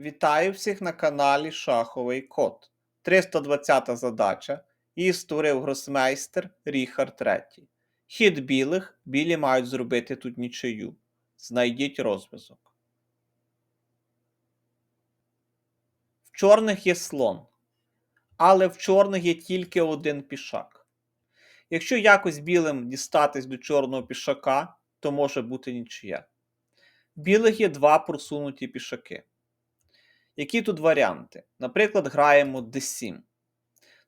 Вітаю всіх на каналі Шаховий Код. 320 задача. Її створив гросмейстер Ріхард III. Хід білих, білі мають зробити тут нічию. Знайдіть розв'язок. В чорних є слон. Але в чорних є тільки один пішак. Якщо якось білим дістатись до чорного пішака, то може бути нічия. В білих є два просунуті пішаки. Які тут варіанти? Наприклад, граємо d7.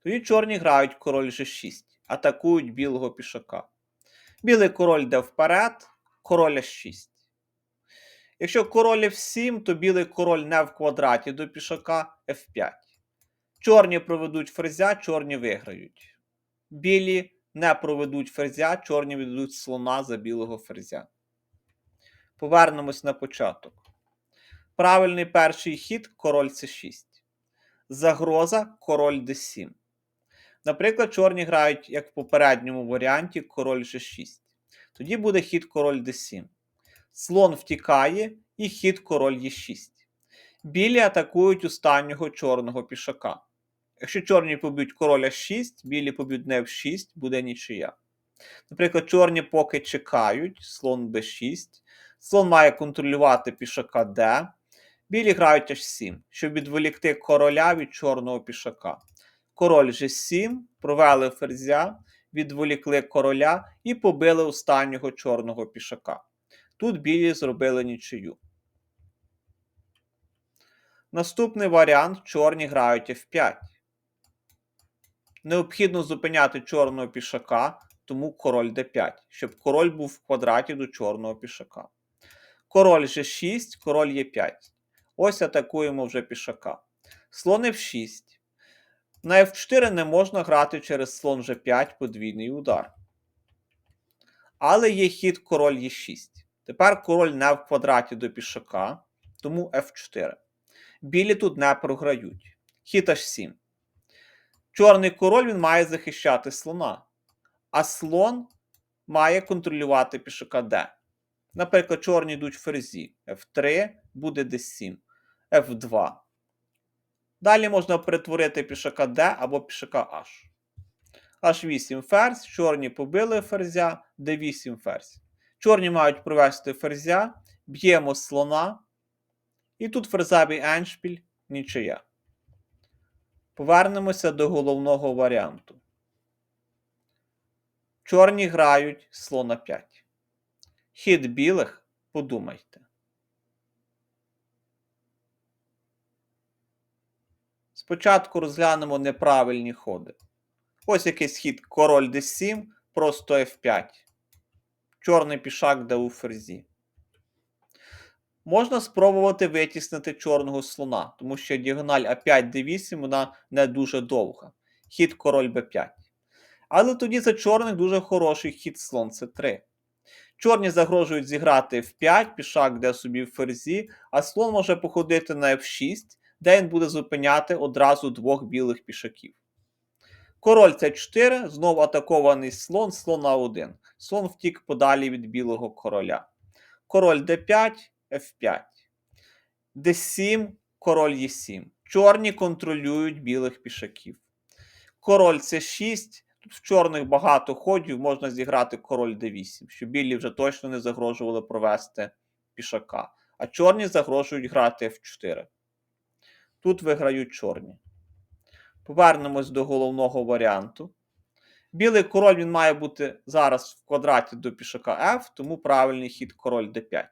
Тоді чорні грають король g6, атакують білого пішака. Білий король йде вперед, король h6. Якщо король f7, то білий король не в квадраті до пішака f5. Чорні проведуть ферзя, чорні виграють. Білі не проведуть ферзя, чорні віддадуть слона за білого ферзя. Повернемось на початок. Правильний перший хід король c6. Загроза король d7. Наприклад, чорні грають, як в попередньому варіанті, король g6. Тоді буде хід король d7. Слон втікає і хід король e6. Білі атакують останнього чорного пішака. Якщо чорні поб'ють король h6, білі поб'ють не f6, буде нічия. Наприклад, чорні поки чекають, слон b6. Слон має контролювати пішака d. Білі грають h7, щоб відволікти короля від чорного пішака. Король g7, провели ферзя, відволікли короля і побили останнього чорного пішака. Тут білі зробили нічию. Наступний варіант чорні грають f5. Необхідно зупиняти чорного пішака, тому король d5, щоб король був в квадраті до чорного пішака. Король g6, король e5. Ось атакуємо вже пішака. Слон f6. На f4 не можна грати через слон g5 подвійний удар. Але є хід король e6. Тепер король не в квадраті до пішака, тому f4. Білі тут не програють. Хід h7. Чорний король він має захищати слона. А слон має контролювати пішака d. Наприклад, чорні йдуть ферзі. F3 буде d7, F2. Далі можна перетворити пішака d або пішака H. H8 ферзь, чорні побили ферзя, d8 ферзь. Чорні мають провести ферзя, б'ємо слона. І тут ферзевий еншпіль нічия. Повернемося до головного варіанту. Чорні грають слона 5. Хід білих подумайте. Спочатку розглянемо неправильні ходи. Ось якийсь хід король d7, просто f5. Чорний пішак де у ферзі. Можна спробувати витіснити чорного слона, тому що діагональ А5 d8 вона не дуже довга. Хід король b5. Але тоді за чорних дуже хороший хід слон c3. Чорні загрожують зіграти f5, пішак де собі в ферзі, а слон може походити на f6, де він буде зупиняти одразу двох білих пішаків. Король c4, знову атакований слон, слон на 1. Слон втік подалі від білого короля. Король d5, f5. d7, король e7. Чорні контролюють білих пішаків. Король c6. Тут в чорних багато ходів можна зіграти король d8, щоб білі вже точно не загрожували провести пішака. А чорні загрожують грати f4. Тут виграють чорні. Повернемось до головного варіанту. Білий король він має бути зараз в квадраті до пішака F, тому правильний хід король d5.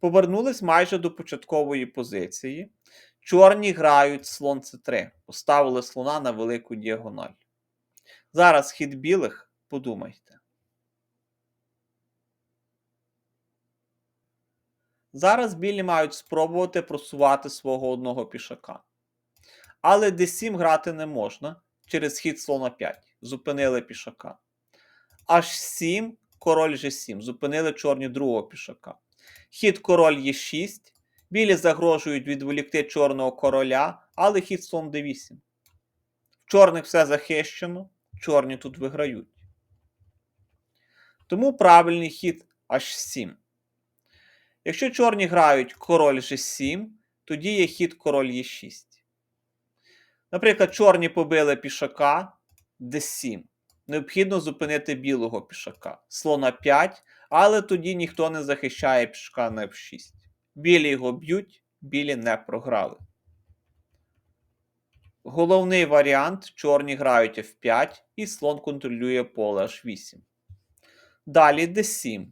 Повернулись майже до початкової позиції. Чорні грають слон c3. Поставили слона на велику діагональ. Зараз хід білих, подумайте. Зараз білі мають спробувати просувати свого одного пішака. Але d7 грати не можна через хід слона 5. Зупинили пішака. H7, король G7. Зупинили чорні другого пішака. Хід король Е6. Білі загрожують відволікти чорного короля, але хід слон d8. В чорних все захищено, чорні тут виграють. Тому правильний хід H7. Якщо чорні грають король G7, тоді є хід король Е6. Наприклад, чорні побили пішака d7. Необхідно зупинити білого пішака. Слона 5, але тоді ніхто не захищає пішака на f6. Білі його б'ють, білі не програли. Головний варіант: чорні грають f5 і слон контролює поле h8. Далі d7.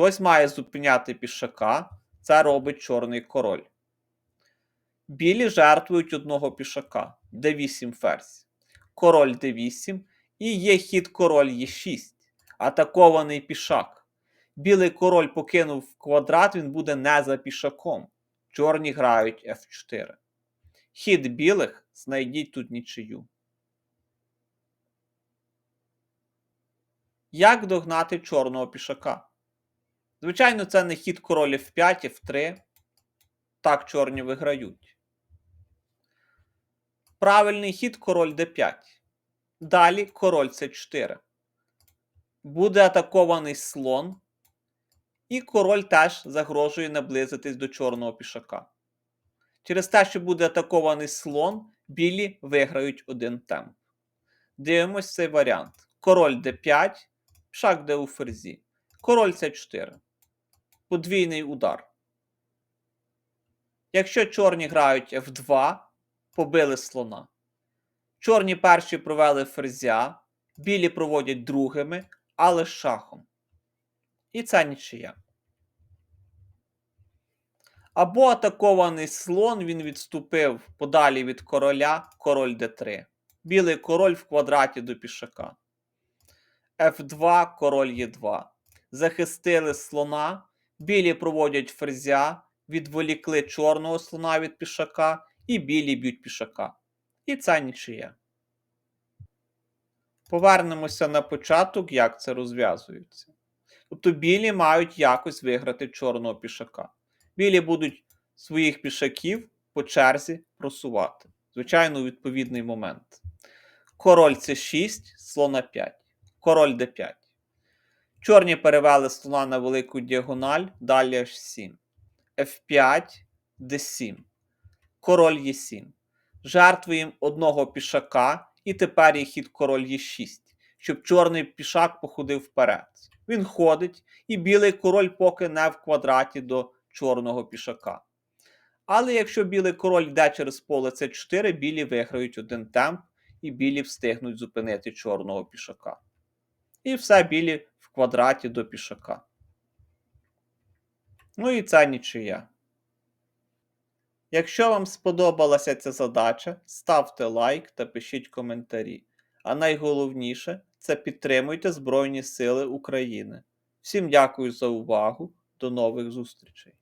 Хтось має зупиняти пішака, це робить чорний король. Білі жертвують одного пішака d8 ферзь. Король d8 і є хід король e6. Атакований пішак. Білий король покинув квадрат, він буде не за пішаком. Чорні грають f4. Хід білих знайдіть тут нічию. Як догнати чорного пішака? Звичайно, це не хід король f5, f3. Так чорні виграють. Правильний хід король d5. Далі король c4. Буде атакований слон. І король теж загрожує наблизитись до чорного пішака. Через те, що буде атакований слон, білі виграють один темп. Дивимось цей варіант. Король d5, пішак де у ферзі. Король c4. Подвійний удар. Якщо чорні грають f2, побили слона. Чорні перші провели ферзя, білі проводять другими, але шахом. І це нічия. Або атакований слон, він відступив подалі від короля, король d3. Білий король в квадраті до пішака. F2, король Е2. Захистили слона, білі проводять ферзя, відволікли чорного слона від пішака, і білі б'ють пішака. І це нічия. Повернемося на початок, як це розв'язується. Тобто білі мають якось виграти чорного пішака. Білі будуть своїх пішаків по черзі просувати. Звичайно, відповідний момент. Король c6, слона 5. Король d5. Чорні перевели слона на велику діагональ, далі h7. F5, d7. Король e7. Жертвуємо одного пішака, і тепер є хід король e6, щоб чорний пішак походив вперед. Він ходить, і білий король поки не в квадраті до чорного пішака. Але якщо білий король йде через поле С4, білі виграють один темп, і білі встигнуть зупинити чорного пішака. І все білі в квадраті до пішака. Ну і це нічия. Якщо вам сподобалася ця задача, ставте лайк та пишіть коментарі. А найголовніше це підтримуйте Збройні Сили України. Всім дякую за увагу. До нових зустрічей!